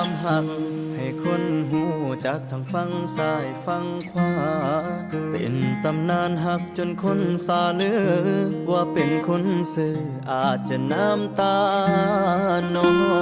ความหัก ให้คนหูจากทางฟังซ้ายฟังขวา เป็นตำนานหักจนคนสาเลือ ว่าเป็นคนซื่ออาจจะน้ำตาน้อย